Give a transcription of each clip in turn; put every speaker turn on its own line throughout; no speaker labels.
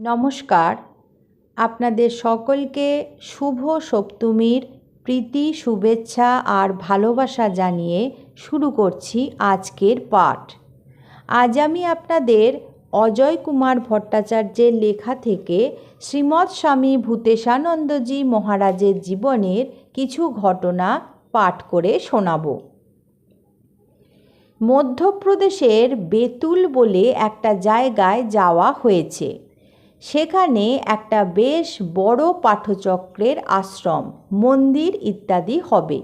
নমস্কার। আপনাদের সকলকে শুভ সপ্তমীর, প্রীতি, শুভেচ্ছা আর ভালোবাসা জানিয়ে শুরু করছি আজকের পাঠ। আজ আমি আপনাদের অজয় কুমার ভট্টাচার্যের লেখা থেকে শ্রীমৎ স্বামী ভূতেশানন্দজি মহারাজের জীবনের কিছু ঘটনা পাঠ করে শোনাবো। মধ্যপ্রদেশের বেতুল বলে একটা জায়গায় যাওয়া হয়েছে। সেখানে একটা বেশ বড় পাঠচক্রের আশ্রম, মন্দির ইত্যাদি হবে।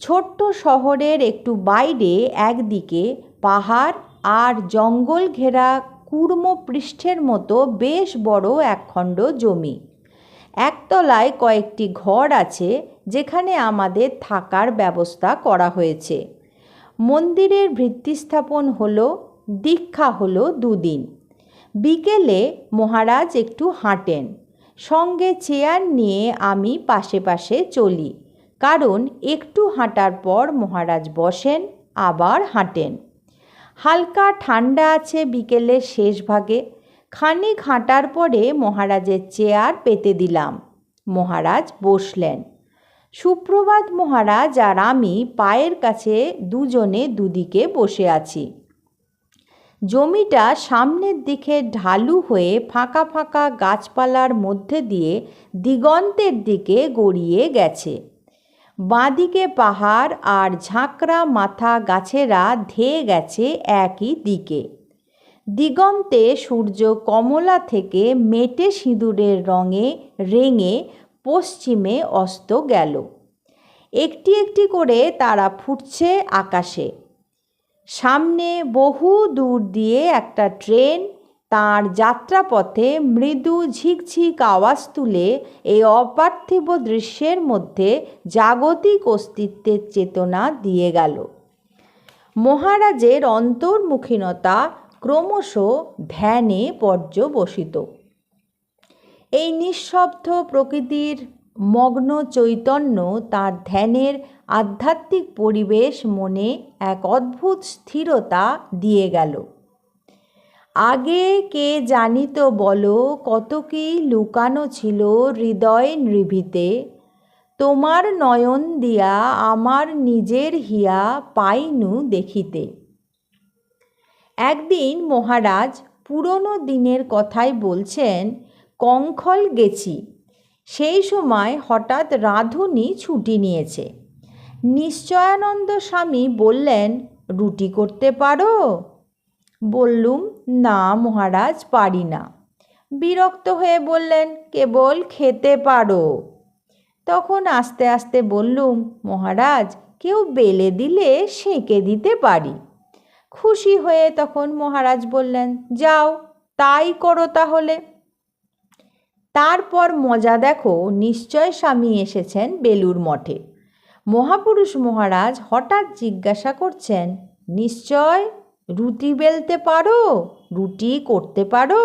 ছোট্ট শহরের একটু বাইরে একদিকে পাহাড় আর জঙ্গল ঘেরা কুর্ম পৃষ্ঠের মতো বেশ বড় একখণ্ড জমি। একতলায় কয়েকটি ঘর আছে, যেখানে আমাদের থাকার ব্যবস্থা করা হয়েছে। মন্দিরের ভিত্তিস্থাপন হলো, দীক্ষা হলো দুদিন। বিকেলে মহারাজ একটু হাঁটেন। সঙ্গে চেয়ার নিয়ে আমি পাশে পাশে চলি, কারণ একটু হাঁটার পর মহারাজ বসেন, আবার হাঁটেন। হালকা ঠান্ডা আছে বিকেলের শেষ ভাগে। খানিক হাঁটার পরে মহারাজের চেয়ার পেতে দিলাম। মহারাজ বসলেন। সুপ্রভাত মহারাজ আর আমি পায়ের কাছে দুজনে দুদিকে বসে আছি। জমিটা সামনের দিকে ঢালু হয়ে ফাঁকা ফাঁকা গাছপালার মধ্যে দিয়ে দিগন্তের দিকে গড়িয়ে গেছে। বাঁদিকে পাহাড় আর ঝাঁকড়া মাথা গাছেরা ধেয়ে গেছে একই দিকে। দিগন্তে সূর্য কমলা থেকে মেটে সিঁদুরের রঙে রেঙে পশ্চিমে অস্ত গেল। একটি একটি করে তারা ফুটছে আকাশে। সামনে বহু দূর দিয়ে একটা ট্রেন তার যাত্রাপথে মৃদু ঝিকঝিক আওয়াজ তুলে এই অপার্থিব দৃশ্যের মধ্যে জাগতিক অস্তিত্বের চেতনা দিয়ে গেল। মহারাজের অন্তর্মুখীনতা ক্রমশ ধ্যানে পর্যবসিত। এই নিঃশব্দ প্রকৃতির মগ্ন চৈতন্য তার ধ্যানের আধ্যাত্মিক পরিবেশ মনে এক অদ্ভুত স্থিরতা দিয়ে গেল। আগে কে জানিত বলো কত কি লুকানো ছিল হৃদয় নৃভিতে? তোমার নয়ন দিয়া আমার নিজের হিয়া পাইনু দেখিতে। একদিন মহারাজ পুরনো দিনের কথাই বলছেন, কঙ্খল গেছি। সেই সময় হঠাৎ রাঁধুনি ছুটি নিয়েছে। নিশ্চয়ানন্দ স্বামী বললেন, রুটি করতে পারো? বললুম, না মহারাজ, পারি না। বিরক্ত হয়ে বললেন, কেবল খেতে পারো। তখন আস্তে আস্তে বললুম, মহারাজ, কেউ বেলে দিলে সেঁকে দিতে পারি। খুশি হয়ে তখন মহারাজ বললেন, যাও, তাই করো তাহলে। তারপর মজা দেখো, নিশ্চয় স্বামী এসেছেন বেলুর মঠে। মহাপুরুষ মহারাজ হঠাৎ জিজ্ঞাসা করছেন, নিশ্চয় রুটি বেলতে পারো? রুটি করতে পারো?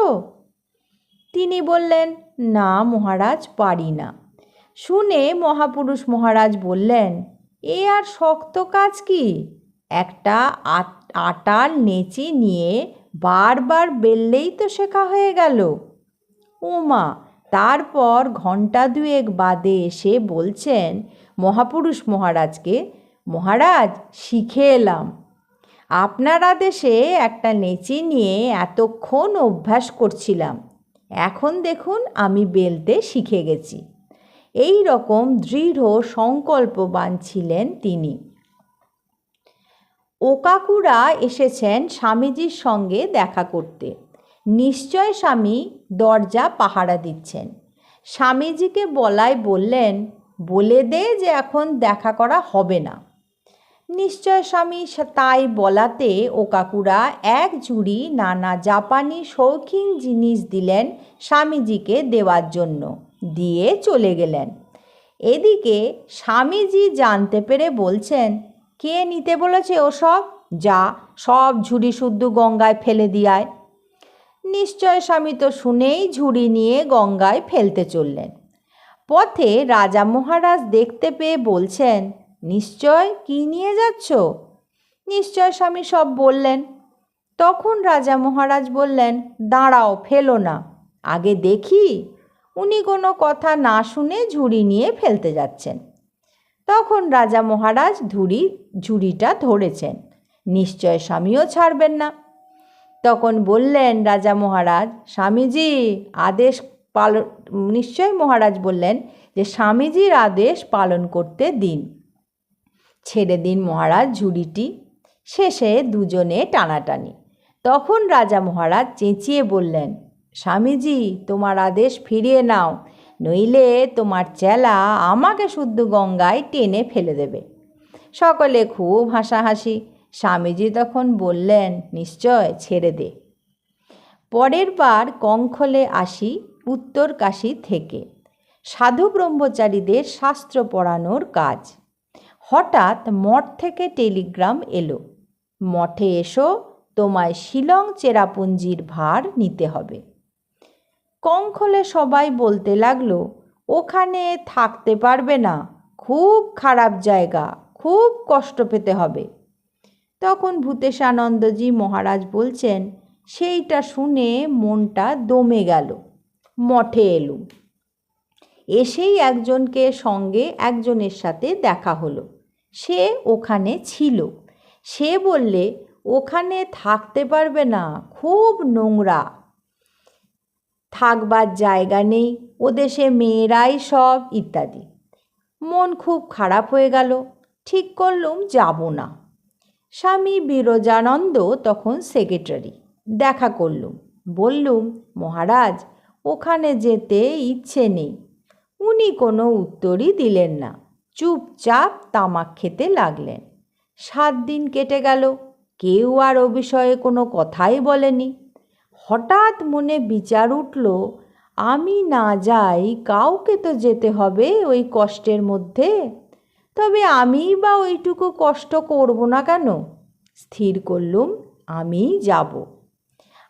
তিনি বললেন, না মহারাজ, পারি না। শুনে মহাপুরুষ মহারাজ বললেন, এ আর শক্ত কাজ কি? একটা আটার নেচি নিয়ে বারবার বেললেই তো শেখা হয়ে গেল। উমা তারপর ঘণ্টা দুয়েক বাদে এসে বলছেন, মহাপুরুষ মহারাজকে, মহারাজ, শিখে এলাম। আপনার আদেশে একটা নেচি নিয়ে এতক্ষণ অভ্যাস করছিলাম। এখন দেখুন আমি বেলতে শিখে গেছি এই রকম দৃঢ় সংকল্পবান ছিলেন তিনি। ওকাকুরা এসেছেন স্বামীজির সঙ্গে দেখা করতে। নিশ্চয় স্বামী দরজা পাহারা দিচ্ছেন। স্বামীজিকে বলায় বললেন, বলে দে যে এখন দেখা করা হবে না। নিশ্চয় স্বামী তাই বলাতে ও কাকুরা এক জুড়ি নানা জাপানি শৌখিন জিনিস দিলেন স্বামীজিকে দেওয়ার জন্য, দিয়ে চলে গেলেন। এদিকে স্বামীজি জানতে পেরে বলছেন, কে নিতে বলেছে ওসব? যা সব ঝুড়ি শুদ্ধ গঙ্গায় ফেলে দিয়ায়। নিশ্চয় স্বামী তো শুনেই ঝুড়ি নিয়ে গঙ্গায় ফেলতে চললেন। পথে রাজা মহারাজ দেখতে পেয়ে বলছেন, নিশ্চয় কি নিয়ে যাচ্ছ? নিশ্চয় স্বামী সব বললেন। তখন রাজা মহারাজ বললেন, দাঁড়াও, ফেলো না। আগে দেখি। উনি কোনো কথা না শুনে ঝুড়ি নিয়ে ফেলতে যাচ্ছেন। তখন রাজা মহারাজ ধুড়ি ঝুড়িটা ধরেছেন। নিশ্চয় স্বামীও ছাড়বেন না। তখন বললেন রাজা মহারাজ, স্বামীজি, আদেশ পালন নিশ্চয় মহারাজ বললেন যে, স্বামীজির আদেশ পালন করতে দিন। ছেড়ে দিন মহারাজ ঝুড়িটি। শেষে দুজনে টানাটানি। তখন রাজা মহারাজ চেঁচিয়ে বললেন, স্বামীজি, তোমার আদেশ ফিরিয়ে নাও, নইলে তোমার চেলা আমাকে শুদ্ধ গঙ্গায় টেনে ফেলে দেবে। সকলে খুব হাসাহাসি স্বামীজি তখন বললেন, নিশ্চয়, ছেড়ে দে। পরের বার কঙ্খলে আসি উত্তর কাশী থেকে। সাধু ব্রহ্মচারীদের শাস্ত্র পড়ানোর কাজ। হঠাৎ মঠ থেকে টেলিগ্রাম এলো। মঠে এসো, তোমায় শিলং চেরাপুঞ্জির ভার নিতে হবে। কঙ্খলে সবাই বলতে লাগল, ওখানে থাকতে পারবে না। খুব খারাপ জায়গা, খুব কষ্ট পেতে হবে। তখন ভূতেশানন্দজি মহারাজ বলছেন, সেইটা শুনে মনটা দমে গেল, মঠে এলুম। এসেই একজনকে সঙ্গে একজনের সাথে দেখা হলো। সে ওখানে ছিল। সে বললে, ওখানে থাকতে পারবে না, খুব নোংরা। থাকবার জায়গা নেই ও দেশে মেয়েরাই সব, ইত্যাদি। মন খুব খারাপ হয়ে গেল। ঠিক করলুম, যাব না। স্বামী বিরজানন্দ তখন সেক্রেটারি দেখা করলুম। বললুম, মহারাজ, ওখানে যেতে ইচ্ছে নেই। উনি কোনো উত্তরই দিলেন না। চুপচাপ তামাক খেতে লাগলেন। সাত দিন কেটে গেল। কেউ আর ও বিষয়ে কোনো কথাই বলেনি। হঠাৎ মনে বিচার উঠল, আমি না যাই কাউকে তো যেতে হবে ওই কষ্টের মধ্যে। তবে আমি বা ওইটুকু কষ্ট করব না কেন? স্থির করলুম আমি যাব।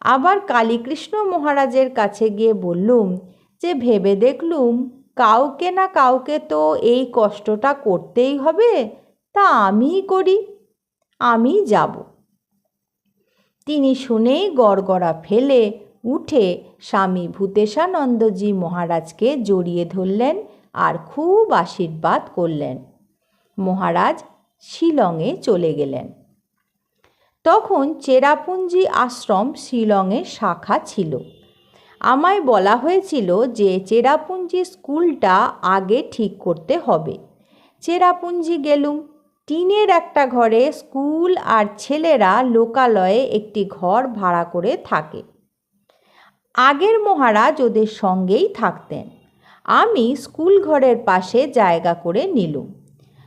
আবার কালীকৃষ্ণ মহারাজের কাছে গিয়ে বললুম যে, ভেবে দেখলুম কাউকে না কাউকে তো এই কষ্টটা করতেই হবে, তা আমিই করি আমি যাব। তিনি শুনেই গড়গড়া ফেলে উঠে স্বামী ভূতেশানন্দজি মহারাজকে জড়িয়ে ধরলেন আর খুব আশীর্বাদ করলেন। মহারাজ শিলংয়ে চলে গেলেন। তখন চেরাপুঞ্জি আশ্রম শিলংয়ের শাখা ছিল। আমায় বলা হয়েছিল যে চেরাপুঞ্জি স্কুলটা আগে ঠিক করতে হবে। চেরাপুঞ্জি গেলুম। টিনের একটা ঘরে স্কুল আর ছেলেরা লোকালয়ে একটি ঘর ভাড়া করে থাকে। আগের মহারাজ ওদের সঙ্গেই থাকতেন। আমি স্কুল ঘরের পাশে জায়গা করে নিলুম।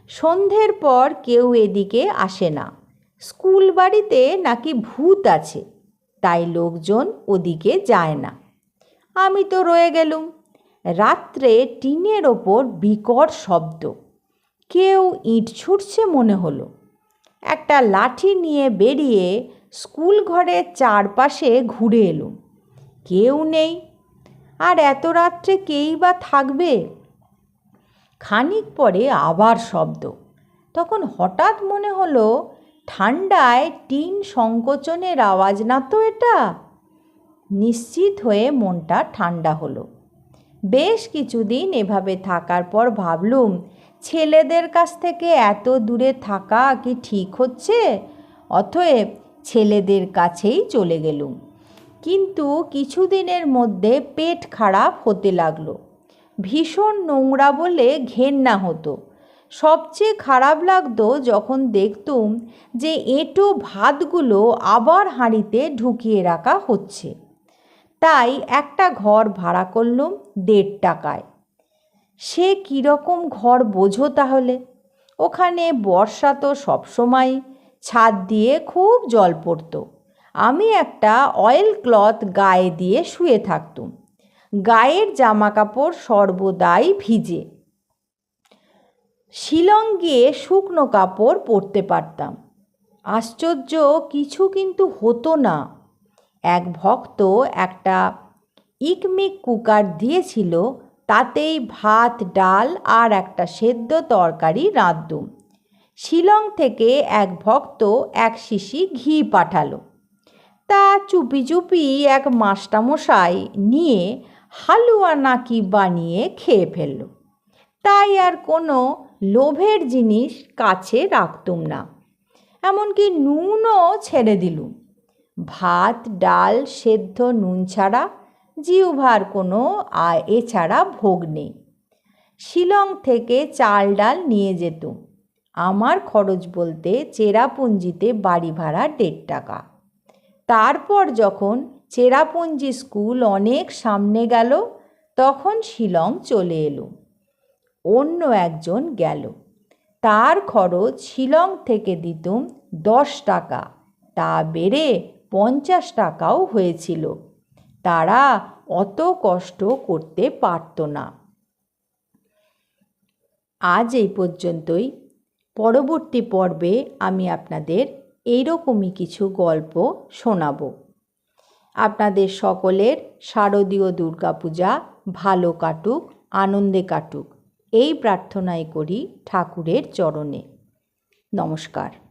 সন্ধ্যের পর কেউ এদিকে আসে না। স্কুল বাড়িতে নাকি ভূত আছে, তাই লোকজন ওদিকে যায় না। আমি তো রয়ে গেলুম। রাত্রে টিনের ওপর বিকট শব্দ। কেউ ইট ছুটছে মনে হলো। একটা লাঠি নিয়ে বেরিয়ে স্কুল ঘরের চারপাশে ঘুরে এলুম। কেউ নেই। আর এত রাত্রে কেই বা থাকবে? খানিক পরে আবার শব্দ। তখন হঠাৎ মনে হলো, ঠান্ডায় টিন সংকোচনের আওয়াজ না তো এটা? নিশ্চিত হয়ে মনটা ঠান্ডা হলো। বেশ কিছুদিন এভাবে থাকার পর ভাবলুম, ছেলেদের কাছ থেকে এত দূরে থাকা কি ঠিক হচ্ছে? অতএব ছেলেদের কাছেই চলে গেলুম। কিন্তু কিছুদিনের মধ্যে পেট খারাপ হতে লাগল। ভীষণ নোংরা বলে ঘেন্না হতো। সবচেয়ে খারাপ লাগতো যখন দেখতুম যে এঁটো ভাতগুলো আবার হাঁড়িতে ঢুকিয়ে রাখা হচ্ছে। তাই একটা ঘর ভাড়া করলুম দেড় টাকায়। সে কীরকম ঘর বোঝো তাহলে? ওখানে বর্ষা তো সবসময়, ছাদ দিয়ে খুব জল পড়তো। আমি একটা অয়েল ক্লথ গায়ে দিয়ে শুয়ে থাকতুম। গায়ের জামা কাপড় সর্বদাই ভিজে। শিলং গিয়ে শুকনো কাপড় পরতে পারতাম। আশ্চর্য, কিছু কিন্তু হতো না। এক ভক্ত একটা ইকমিক কুকার দিয়েছিল, তাতেই ভাত, ডাল আর একটা সেদ্ধ তরকারি রাঁধতুম শিলং থেকে এক ভক্ত এক শিশি ঘি পাঠালো। তা চুপি চুপি এক মাস্টামশাই নিয়ে হালুয়া নাকি বানিয়ে খেয়ে ফেলল। তাই আর কোনো লোভের জিনিস কাছে রাখতুম না। এমনকি নুনও ছেড়ে দিলুম। ভাত, ডাল, সেদ্ধ, নুন ছাড়া জিউভার কোনো এছাড়া ভোগ নেই। শিলং থেকে চাল ডাল নিয়ে যেত আমার খরচ বলতে চেরাপুঞ্জিতে বাড়ি ভাড়া দেড় টাকা। তারপর যখন চেরাপুঞ্জি স্কুল অনেক সামনে গেল, তখন শিলং চলে এলো। অন্য একজন গেল। তার খরচ শিলং থেকে দিতুম দশ টাকা, তা বেড়ে পঞ্চাশ টাকাও হয়েছিল। তারা অত কষ্ট করতে পারত না। আজ এই পর্যন্তই। পরবর্তী পর্বে আমি আপনাদের এইরকমই কিছু গল্প শোনাবো। আপনাদের সকলের শারদীয় দুর্গাপূজা ভালো কাটুক আনন্দে কাটুক। এই প্রার্থনাই করি ঠাকুরের চরণে। নমস্কার।